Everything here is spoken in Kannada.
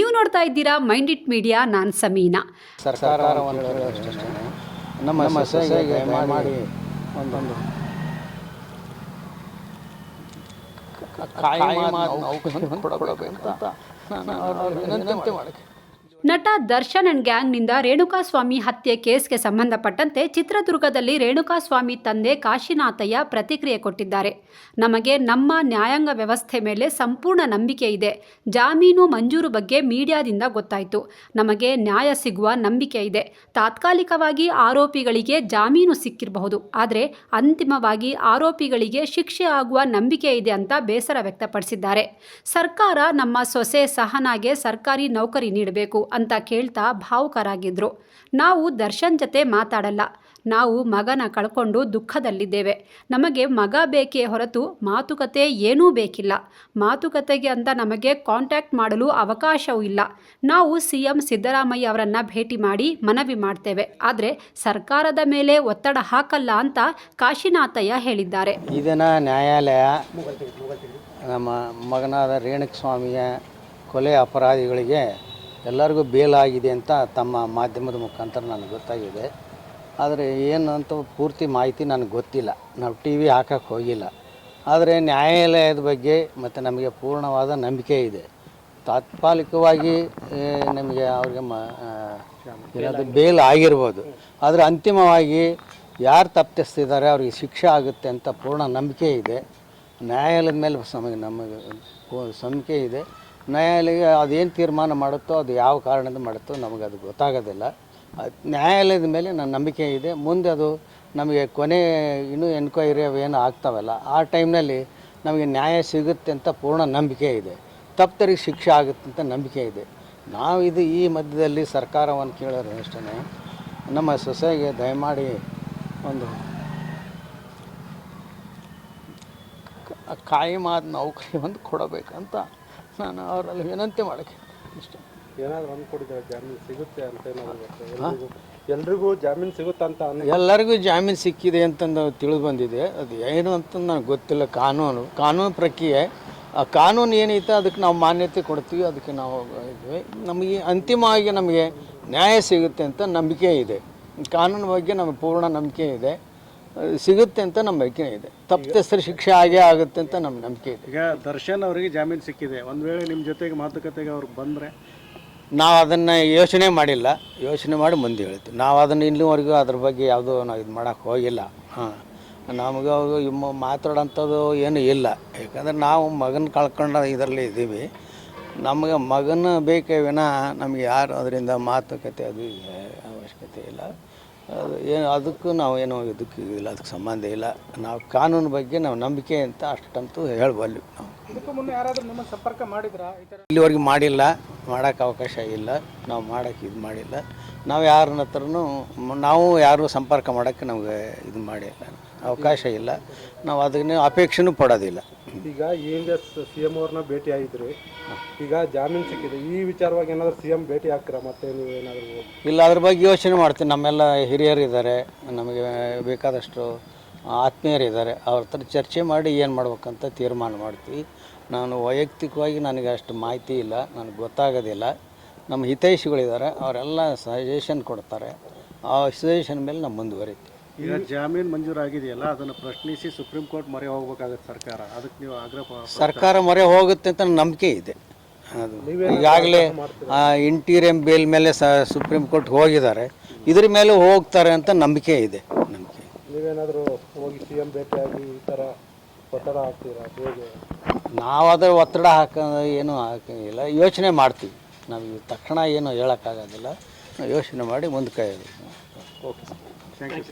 ನೀವು ನೋಡ್ತಾ ಇದ್ದೀರಾ ಮೈಂಡ್ ಇಟ್ ಮೀಡಿಯಾ, ನಾನ್ ಸಮೀನಾ. ಸರ್ಕಾರ ನಮ್ಮ ಮಾಡಿ ಔಷಧಿ ಕೊಡಬೇಕಂತ ನಾನು ವಿನಂತಿ ಮಾಡಕ್ಕೆ ನಟ ದರ್ಶನ್ ಅಂಡ್ ಗ್ಯಾಂಗ್ನಿಂದ ರೇಣುಕಾಸ್ವಾಮಿ ಹತ್ಯೆ ಕೇಸ್ಗೆ ಸಂಬಂಧಪಟ್ಟಂತೆ ಚಿತ್ರದುರ್ಗದಲ್ಲಿ ರೇಣುಕಾಸ್ವಾಮಿ ತಂದೆ ಕಾಶಿನಾಥಯ್ಯ ಪ್ರತಿಕ್ರಿಯೆ ಕೊಟ್ಟಿದ್ದಾರೆ. ನಮಗೆ ನಮ್ಮ ನ್ಯಾಯಾಂಗ ವ್ಯವಸ್ಥೆ ಮೇಲೆ ಸಂಪೂರ್ಣ ನಂಬಿಕೆ ಇದೆ. ಜಾಮೀನು ಮಂಜೂರು ಬಗ್ಗೆ ಮೀಡಿಯಾದಿಂದ ಗೊತ್ತಾಯಿತು. ನಮಗೆ ನ್ಯಾಯ ಸಿಗುವ ನಂಬಿಕೆ ಇದೆ. ತಾತ್ಕಾಲಿಕವಾಗಿ ಆರೋಪಿಗಳಿಗೆ ಜಾಮೀನು ಸಿಕ್ಕಿರಬಹುದು. ಆದರೆ ಅಂತಿಮವಾಗಿ ಆರೋಪಿಗಳಿಗೆ ಶಿಕ್ಷೆ ಆಗುವ ನಂಬಿಕೆ ಇದೆ ಅಂತ ಬೇಸರ ವ್ಯಕ್ತಪಡಿಸಿದ್ದಾರೆ. ಸರ್ಕಾರ ನಮ್ಮ ಸೊಸೆ ಸಹನಾಗೆ ಸರ್ಕಾರಿ ನೌಕರಿ ನೀಡಬೇಕು. ಅಂತ ಕೇಳ್ತಾ ಭಾವುಕರಾಗಿದ್ರು. ನಾವು ದರ್ಶನ್ ಜತೆ ಮಾತಾಡಲ್ಲ. ನಾವು ಮಗನ ಕಳ್ಕೊಂಡು ದುಃಖದಲ್ಲಿದ್ದೇವೆ. ನಮಗೆ ಮಗ ಬೇಕೇ ಹೊರತು ಮಾತುಕತೆ ಏನೂ ಬೇಕಿಲ್ಲ. ಮಾತುಕತೆಗೆ ಅಂತ ನಮಗೆ ಕಾಂಟ್ಯಾಕ್ಟ್ ಮಾಡಲು ಅವಕಾಶವೂ ಇಲ್ಲ. ನಾವು ಸಿ ಎಂ ಸಿದ್ದರಾಮಯ್ಯ ಅವರನ್ನು ಭೇಟಿ ಮಾಡಿ ಮನವಿ ಮಾಡ್ತೇವೆ. ಆದರೆ ಸರ್ಕಾರದ ಮೇಲೆ ಒತ್ತಡ ಹಾಕಲ್ಲ ಅಂತ ಕಾಶಿನಾಥಯ್ಯ ಹೇಳಿದ್ದಾರೆ. ಇದನ್ನು ನ್ಯಾಯಾಲಯ ನಮ್ಮ ಮಗನಾದ ರೇಣುಕ ಸ್ವಾಮಿಯ ಕೊಲೆ ಅಪರಾಧಿಗಳಿಗೆ ಎಲ್ಲರಿಗೂ ಬೇಲಾಗಿದೆ ಅಂತ ತಮ್ಮ ಮಾಧ್ಯಮದ ಮುಖಾಂತರ ನನಗೆ ಗೊತ್ತಾಗಿದೆ. ಆದರೆ ಏನು ಅಂತ ಪೂರ್ತಿ ಮಾಹಿತಿ ನನಗೆ ಗೊತ್ತಿಲ್ಲ. ನಾವು ಟಿ ವಿ ಹಾಕಕ್ಕೆ ಹೋಗಿಲ್ಲ. ಆದರೆ ನ್ಯಾಯಾಲಯದ ಬಗ್ಗೆ ಮತ್ತು ನಮಗೆ ಪೂರ್ಣವಾದ ನಂಬಿಕೆ ಇದೆ. ತಾತ್ಕಾಲಿಕವಾಗಿ ನಮಗೆ ಅವ್ರಿಗೆ ಮ ಆ, ಬೇಲ್ ಆಗಿರ್ಬೋದು. ಆದರೆ ಅಂತಿಮವಾಗಿ ಯಾರು ತಪ್ಪಿಸ್ತಿದ್ದಾರೆ ಅವ್ರಿಗೆ ಶಿಕ್ಷೆ ಆಗುತ್ತೆ ಅಂತ ಪೂರ್ಣ ನಂಬಿಕೆ ಇದೆ. ನ್ಯಾಯಾಲಯದ ಮೇಲೆ ನಮಗೆ ನಮಗೆ ನಂಬಿಕೆ ಇದೆ. ನ್ಯಾಯಾಲಯ ಅದೇನು ತೀರ್ಮಾನ ಮಾಡುತ್ತೋ ಅದು ಯಾವ ಕಾರಣದಿಂದ ಮಾಡುತ್ತೋ ನಮಗೆ ಅದು ಗೊತ್ತಾಗೋದಿಲ್ಲ. ನ್ಯಾಯಾಲಯದ ಮೇಲೆ ನನ್ನ ನಂಬಿಕೆ ಇದೆ. ಮುಂದೆ ಅದು ನಮಗೆ ಕೊನೆ ಇನ್ನೂ ಎನ್ಕ್ವೈರಿ ಅವೇನು ಆಗ್ತಾವಲ್ಲ, ಆ ಟೈಮ್ನಲ್ಲಿ ನಮಗೆ ನ್ಯಾಯ ಸಿಗುತ್ತೆ ಅಂತ ಪೂರ್ಣ ನಂಬಿಕೆ ಇದೆ. ತಪ್ಪರಿಗೆ ಶಿಕ್ಷೆ ಆಗುತ್ತೆ ಅಂತ ನಂಬಿಕೆ ಇದೆ. ನಾವು ಇದು ಈ ಮಧ್ಯದಲ್ಲಿ ಸರ್ಕಾರವನ್ನು ಕೇಳೋರು ಅಷ್ಟೇ ನಮ್ಮ ಸೊಸೆಗೆ ದಯಮಾಡಿ ಒಂದು ಕಾಯಿ ಮಾತು ನೌಕರಿ ಒಂದು ಕೊಡಬೇಕಂತ ನಾನು ಅವರಲ್ಲಿ ವಿನಂತಿ ಮಾಡೋಕ್ಕೆ. ಇಷ್ಟ ಏನಾದ್ರು ಅಂದ್ಕೊಡಿದ್ದಾರೆ ಜಾಮೀನು ಸಿಗುತ್ತೆ ಅಂತ ಏನಾದ್ರು? ಎಲ್ರಿಗೂ ಜಾಮೀನು ಸಿಗುತ್ತೆ ಅಂತ ಅನ್ ಎಲ್ಲರಿಗೂ ಜಾಮೀನು ಸಿಕ್ಕಿದೆ ಅಂತಂದು ತಿಳಿದು ಬಂದಿದೆ ಅದು ಏನು ಅಂತ ನನಗೆ ಗೊತ್ತಿಲ್ಲ. ಕಾನೂನು ಕಾನೂನು ಪ್ರಕ್ರಿಯೆ. ಆ ಕಾನೂನು ಏನೈತೆ ಅದಕ್ಕೆ ನಾವು ಮಾನ್ಯತೆ ಕೊಡ್ತೀವಿ ಅದಕ್ಕೆ ನಾವು ಇದ್ವಿ. ನಮಗೆ ಅಂತಿಮವಾಗಿ ನಮಗೆ ನ್ಯಾಯ ಸಿಗುತ್ತೆ ಅಂತ ನಂಬಿಕೆ ಇದೆ. ಕಾನೂನು ಬಗ್ಗೆ ನಮಗೆ ಪೂರ್ಣ ನಂಬಿಕೆ ಇದೆ. ಸಿಗುತ್ತೆ ಅಂತ ನಮ್ಮ ನಂಬಿಕೆ ಇದೆ. ತಪ್ಪಿತಸ್ಥರ ಶಿಕ್ಷೆ ಆಗೇ ಆಗುತ್ತೆ ಅಂತ ನಮ್ಮ ನಂಬಿಕೆ ಇದೆ. ಈಗ ದರ್ಶನ್ ಅವರಿಗೆ ಜಾಮೀನು ಸಿಕ್ಕಿದೆ. ಒಂದು ವೇಳೆ ನಿಮ್ಮ ಜೊತೆಗೆ ಮಾತುಕತೆಗೆ ಅವ್ರಿಗೆ ಬಂದರೆ? ನಾವು ಅದನ್ನು ಯೋಚನೆ ಮಾಡಿಲ್ಲ. ಯೋಚನೆ ಮಾಡಿ ಮುಂದೆ ಹೇಳ್ತೀವಿ ನಾವು ಅದನ್ನು ಇಲ್ಲಿವರೆಗೂ ಅದ್ರ ಬಗ್ಗೆ ಯಾವುದೂ ನಾವು ಇದು ಮಾಡೋಕ್ಕೆ ಹೋಗಿಲ್ಲ. ಹಾಂ. ನಮಗೆ ಅವರು ಇಮ್ಮ ಮಾತಾಡೋಂಥದ್ದು ಏನೂ ಇಲ್ಲ. ಯಾಕಂದ್ರೆ ನಾವು ಮಗನ ಕಳ್ಕೊಂಡು ಇದರಲ್ಲಿ ಇದ್ದೀವಿ ನಮಗೆ ಮಗನ ಬೇಕೇ ವಿನ ನಮಗೆ ಯಾರು ಅದರಿಂದ ಮಾತುಕತೆ ಅದು ಅವಶ್ಯಕತೆ ಇಲ್ಲ. ಅದು ಏನು ಅದಕ್ಕೂ ನಾವು ಏನೋ ಇದಕ್ಕೆ ಇಲ್ಲ ಅದಕ್ಕೆ ಸಂಬಂಧ ಇಲ್ಲ. ನಾವು ಕಾನೂನು ಬಗ್ಗೆ ನಾವು ನಂಬಿಕೆ ಅಂತ ಅಷ್ಟಂತೂ ಹೇಳಬಲ್ಲಿ ನಾವು. ಇದಕ್ಕೂ ಮುನ್ನ ಯಾರಾದರೂ ನಿಮ್ಮ ಸಂಪರ್ಕ ಮಾಡಿದ್ರಾ? ಈ ಥರ ಇಲ್ಲಿವರೆಗೆ ಮಾಡಿಲ್ಲ ಮಾಡೋಕ್ಕೆ ಅವಕಾಶ ಇಲ್ಲ ನಾವು ಮಾಡೋಕ್ಕೆ ಇದು ಮಾಡಿಲ್ಲ. ನಾವು ಯಾರನ್ನ ಹತ್ರನೂ ನಾವು ಯಾರು ಸಂಪರ್ಕ ಮಾಡೋಕ್ಕೆ ನಮಗೆ ಇದು ಮಾಡಿಲ್ಲ. ಅವಕಾಶ ಇಲ್ಲ. ನಾವು ಅದನ್ನ ಅಪೇಕ್ಷೆನೂ ಪಡೋದಿಲ್ಲ. ಈಗ ಹಿಂದೆ ಸಿ ಎಂ ಅವ್ರನ್ನ ಭೇಟಿ ಆಗಿದ್ರಿ. ಈಗ ಜಾಮೀನು ಸಿಕ್ಕಿದೆ. ಈ ವಿಚಾರವಾಗಿ ಏನಾದ್ರು ಸಿ ಎಂ ಭೇಟಿ ಆಗ್ತೀರಾ ಮತ್ತೆ ನೀವು ಏನಾದರೂ ಇಲ್ಲ, ಅದ್ರ ಬಗ್ಗೆ ಯೋಚನೆ ಮಾಡ್ತೀನಿ. ನಮ್ಮೆಲ್ಲ ಹಿರಿಯರು ಇದ್ದಾರೆ. ನಮಗೆ ಬೇಕಾದಷ್ಟು ಆತ್ಮೀಯರಿದ್ದಾರೆ ಅವ್ರ ಹತ್ರ ಚರ್ಚೆ ಮಾಡಿ ಏನು ಮಾಡ್ಬೇಕಂತ ತೀರ್ಮಾನ ಮಾಡ್ತೀವಿ. ನಾನು ವೈಯಕ್ತಿಕವಾಗಿ ನನಗೆ ಅಷ್ಟು ಮಾಹಿತಿ ಇಲ್ಲ. ನನಗೆ ಗೊತ್ತಾಗೋದಿಲ್ಲ. ನಮ್ಮ ಹಿತೈಷಿಗಳಿದ್ದಾರೆ. ಅವರೆಲ್ಲ ಸಜೆಷನ್ ಕೊಡ್ತಾರೆ. ಆ ಸಜೆಷನ್ ಮೇಲೆ ನಾವು ಮುಂದುವರಿತೀವಿ. ಈಗ ಜಾಮೀನು ಮಂಜೂರಾಗಿದೆಯಲ್ಲ ಅದನ್ನು ಪ್ರಶ್ನಿಸಿ ಸುಪ್ರೀಂ ಕೋರ್ಟ್ ಮೊರೆ ಹೋಗಬೇಕಾಗುತ್ತೆ ಸರ್ಕಾರ. ಅದಕ್ಕೆ ನೀವು ಆಗ್ರಹ ಸರ್ಕಾರ ಮೊರೆ ಹೋಗುತ್ತೆ ಅಂತ ನಂಬಿಕೆ ಇದೆ. ಅದು ಈಗಾಗಲೇ ಇಂಟೀರಿಯಂ ಬೇಲ್ ಮೇಲೆ ಸ ಸುಪ್ರೀಂ ಕೋರ್ಟ್ ಹೋಗಿದ್ದಾರೆ. ಇದ್ರ ಮೇಲೆ ಹೋಗ್ತಾರೆ ಅಂತ ನಂಬಿಕೆ ಇದೆ ನಂಬಿಕೆ ನೀವೇನಾದರೂ ಹೋಗಿ ಸಿ ಎಂ ಭೇಟಿಯಾಗಿ ಈ ಥರ ಒತ್ತಡ ಹಾಕ್ತೀರಾ? ಹೇಗೆ? ನಾವು ಅದರ ಒತ್ತಡ ಹಾಕ ಏನೂ ಹಾಕಂಗಿಲ್ಲ ಯೋಚನೆ ಮಾಡ್ತೀವಿ. ನಾವು ಇವ್ ತಕ್ಷಣ ಏನು ಹೇಳೋಕ್ಕಾಗೋದಿಲ್ಲ. ನಾವು ಯೋಚನೆ ಮಾಡಿ ಮುಂದೆ ಕೈ ಓಕೆ ಥ್ಯಾಂಕ್ ಯು